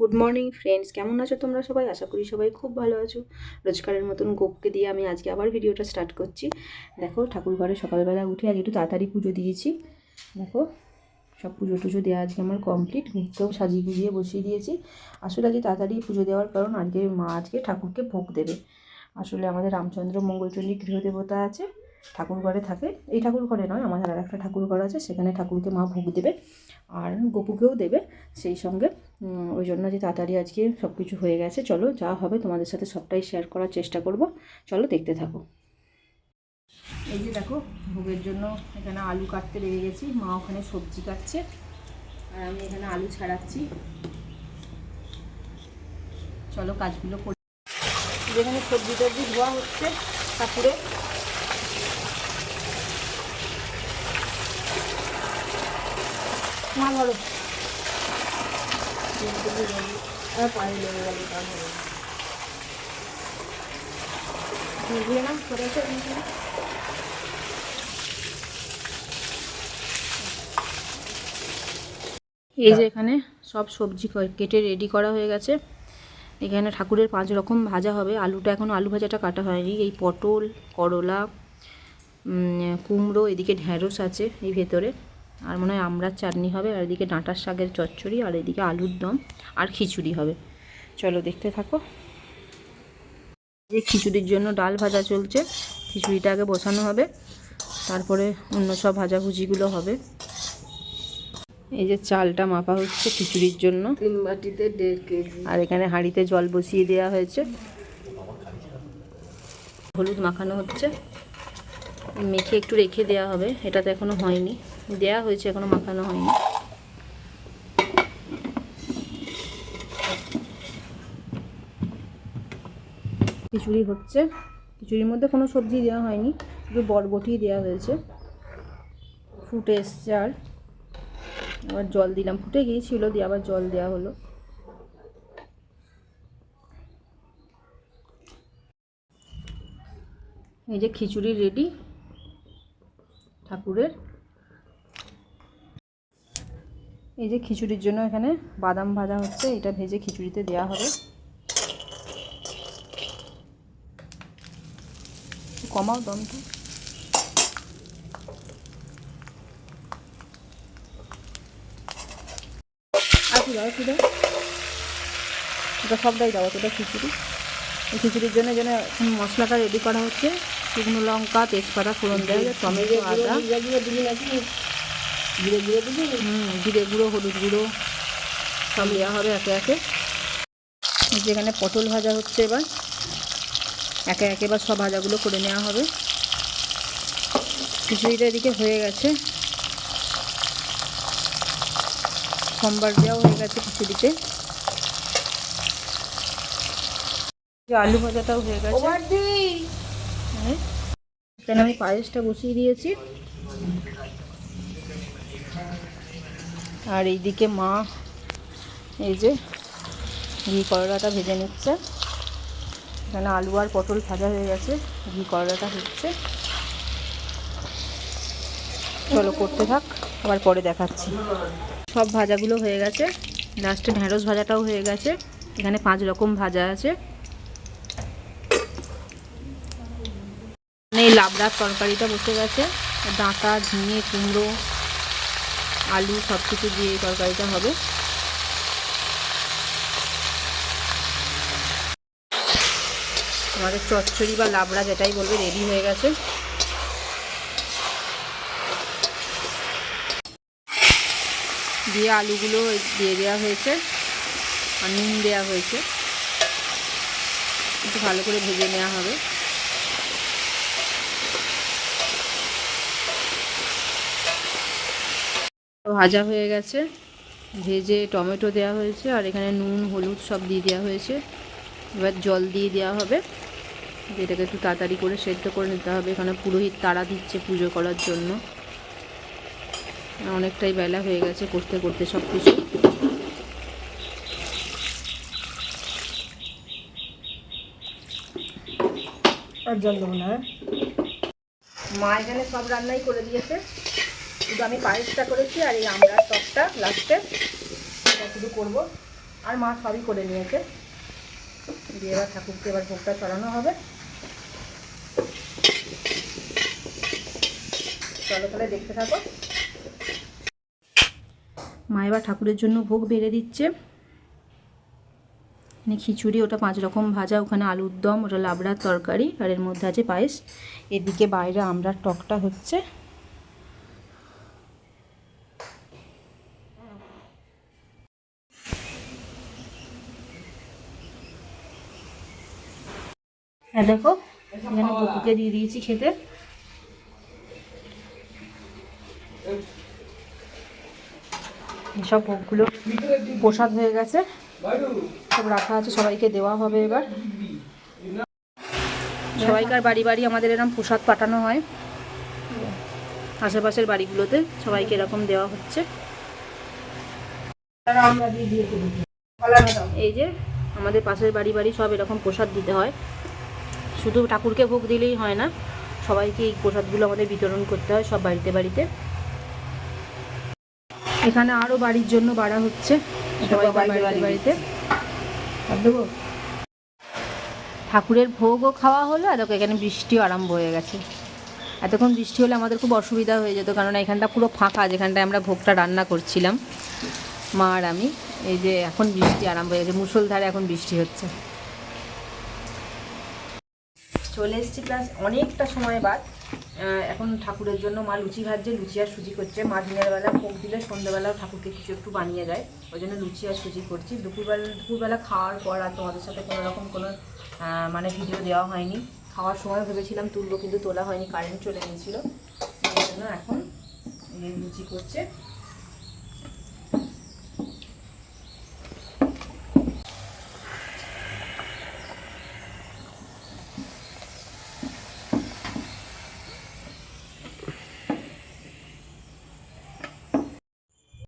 Good morning friends কেমন আছো তোমরা সবাই? আশা করি সবাই খুব ভালো আছো। রোজকারের মতন গোপকে দিয়ে আমি আজকে আবার ভিডিওটা স্টার্ট করছি। দেখো, ঠাকুর ঘরে সকালবেলা উঠে আজ একটু তাড়াতাড়ি পুজো দিয়েছি। দেখো, সব পুজো টুজো দেওয়া আজকে আমার কমপ্লিট ঘুরতেও সাজিয়ে গুজিয়ে বসিয়ে দিয়েছি। আসলে আজকে তাড়াতাড়ি পুজো দেওয়ার কারণ আজকে মা আজকে ঠাকুরকে ভোগ দেবে। আসলে আমাদের রামচন্দ্র মঙ্গলচণ্ডী গৃহদেবতা আছে, ঠাকুর ঘরে থাকে। এই ঠাকুর ঘরে নয়, আমাদের আর একটা ঠাকুর ঘর আছে, সেখানে ঠাকুরকে মা ভোগ দেবে। আর গপুকেও দেবে সেই সঙ্গে। ওই জন্য যে তাড়াতাড়ি আজকে সব কিছু হয়ে গেছে, চলো যা হবে তোমাদের সাথে সবটাই শেয়ার করার চেষ্টা করব। চলো দেখতে থাকো। এই যে দেখো, ভোগের জন্য এখানে আলু কাটতে লেগে গেছি, মা ওখানে সবজি কাটছে, আর আমি এখানে আলু ছাড়াচ্ছি। চলো কাজগুলো করি। যেখানে সবজি টবজি ধোয়া হচ্ছে ঠাকুরে মা এই যে এখানে সব সবজি কেটে রেডি করা হয়ে গেছে। এখানে ঠাকুরের পাঁচ রকম ভাজা হবে। আলুটা এখনও আলু ভাজাটা কাটা হয়নি। এই পটল, করলা কুমড়ো, এদিকে ঢ্যাঁড়স আছে এই ভেতরে। আর মনে হয় আমড়ার চাটনি হবে আর এদিকে ডাঁটার শাকের চচ্চড়ি আর এদিকে আলুর দম আর খিচুড়ি হবে। চলো দেখতে থাকো। যে খিচুড়ির জন্য ডাল ভাজা চলছে খিচুড়িটা আগে বসানো হবে তারপরে অন্য সব ভাজাভুজিগুলো হবে। এই যে চালটা মাপা হচ্ছে খিচুড়ির জন্য। তিন বাটিতে দেড় কেজি। আর এখানে হাঁড়িতে জল বসিয়ে দেওয়া হয়েছে। হলুদ মাখানো হচ্ছে। মেখে একটু রেখে দেওয়া হবে এটা তো এখনও হয়নি। দেওয়া হয়েছে, এখনও মাখানো হয়নি। খিচুড়ি হচ্ছে। খিচুড়ির মধ্যে কোনো সবজি দেওয়া হয়নি, শুধু বরবটি দেওয়া হয়েছে। ফুটে এসছে আর। আবার জল দিলাম। ফুটে গিয়েছিল, দিয়ে আবার জল দেওয়া হলো। এই যে খিচুড়ি রেডি ঠাকুরের। এই যে খিচুড়ির জন্য এখানে বাদাম ভাজা হচ্ছে, এটা ভেজে খিচুড়িতে দেওয়া হবে। কমাও দমটা। দাও এটা সবটাই দাও ওটা খিচুড়ি। এই খিচুড়ির জন্য যেন মশলাটা রেডি করা হচ্ছে। শুকনো লঙ্কা, তেজপাতা, ফোড়ন দেওয়া যায় টমেটো, আদা। ধীরে ধীরে দিবি হুম জিরে গুঁড়ো হলুদ গুঁড়ো সব দেওয়া হবে একে একে। যেখানে পটল ভাজা হচ্ছে এবার। একে একে এবার সব ভাজাগুলো করে নেওয়া হবে। খিচুড়িটা এদিকে হয়ে গেছে। সোমবার দেওয়া হয়ে গেছে খিচুড়িতে। আলু ভাজাটাও হয়ে গেছে। হ্যাঁ। এখানে আমি পায়েসটা বসিয়ে দিয়েছি। আর এইদিকে মা এই যে ঘি করলাটা ভেজে নিচ্ছে। এখানে আলু আর পটল ভাজা হয়ে গেছে, ঘি করলাটা হচ্ছে। চলো করতে থাক, আবার পরে দেখাচ্ছি। সব ভাজাগুলো হয়ে গেছে। লাস্টে ঢ্যাঁড়স ভাজাটাও হয়ে গেছে। এখানে পাঁচ রকম ভাজা আছে। এই লাবড়ার তরকারিটা বসে গেছে। ডাঁটা, ঝিঙে, কুমড়ো আলু সব কিছু দিয়ে তরকারিটা হবে। আমাদের চচ্চড়ি বা লাবড়া যেটাই বলবে রেডি হয়ে গেছে। দিয়ে আলুগুলো দিয়ে দেওয়া হয়েছে, আর নুন দেওয়া হয়েছে। একটু ভালো করে ভেজে নেওয়া হবে। ভাজা হয়ে গেছে। ভেজে টমেটো দেওয়া হয়েছে আর এখানে নুন হলুদ সব দিয়ে দেওয়া হয়েছে। এবার জল দিয়ে দেওয়া হবে। যেটাকে একটু তাড়াতাড়ি করে সেদ্ধ করে নিতে হবে। এখানে পুরোহিত তাড়া দিচ্ছে পুজো করার জন্য। অনেকটাই বেলা হয়ে গেছে করতে করতে সব কিছু। না মা এখানে সব রান্নাই করে দিয়েছে। শুধু আমি পায়েসটা করেছি আর এই আমড়ার টকটা লাস্টে এটা শুধু করব। আর মা সবই করে নিয়েছে। দিয়ে এবার ঠাকুরকে এবার ভোগটা চড়ানো হবে। চলো তাহলে দেখতে থাকো। মা এবার ঠাকুরের জন্য ভোগ বেড়ে দিচ্ছে। এখানে খিচুড়ি, ওটা পাঁচ রকম ভাজা, ওখানে আলুর দম, ওটা লাবড়ার তরকারি, আর এর মধ্যে আছে পায়েস। এদিকে বাইরে আমরার টকটা হচ্ছে। হ্যাঁ দেখো, এখানে বকুকে দিয়ে দিয়েছি খেতে। সব ভোগগুলো প্রসাদ হয়ে গেছে। সব রাখা আছে, সবাইকে দেওয়া হবে এবার। সবাইকার বাড়ি বাড়ি আমাদের এরকম প্রসাদ পাঠানো হয়। আশেপাশের বাড়িগুলোতে সবাইকে এরকম দেওয়া হচ্ছে। এই যে, আমাদের পাশের বাড়ি বাড়ি সব এরকম প্রসাদ দিতে হয়। শুধু ঠাকুরকে ভোগ দিলেই হয় না সবাইকে এই প্রসাদগুলো আমাদের বিতরণ করতে হয় সব বাড়িতে বাড়িতে। এখানে আরও বাড়ির জন্য বাড়া হচ্ছে বাড়িতে ঠাকুরের ভোগও খাওয়া হলো আর দেখো এখানে বৃষ্টিও আরম্ভ হয়ে গেছে। এতক্ষণ বৃষ্টি হলে আমাদের খুব অসুবিধা হয়ে যেত কারণ এখানটা পুরো ফাঁকা যেখানটায় আমরা ভোগটা রান্না করছিলাম। মা আর আমি এই যে এখন বৃষ্টি আরম্ভ হয়ে গেছে মুসলধারে এখন বৃষ্টি হচ্ছে। চলে এসেছি প্লাস অনেকটা সময় বাদ। এখন ঠাকুরের জন্য মা লুচি ভাজছে, লুচি আর সুজি করছে। মা দিনের বেলা ভোগ দিলে সন্ধ্যেবেলাও ঠাকুরকে কিছু একটু বানিয়ে দেয়। ওই জন্য লুচি আর সুজি করছি। দুপুরবেলা দুপুরবেলা খাওয়ার পর আর তোমাদের সাথে কোনো রকম কোনো মানে ভিডিও দেওয়া হয়নি। খাওয়ার সময় ভেবেছিলাম তুলবো কিন্তু তোলা হয়নি কারেন্ট চলে গিয়েছিল। জন্য এখন লুচি করছে।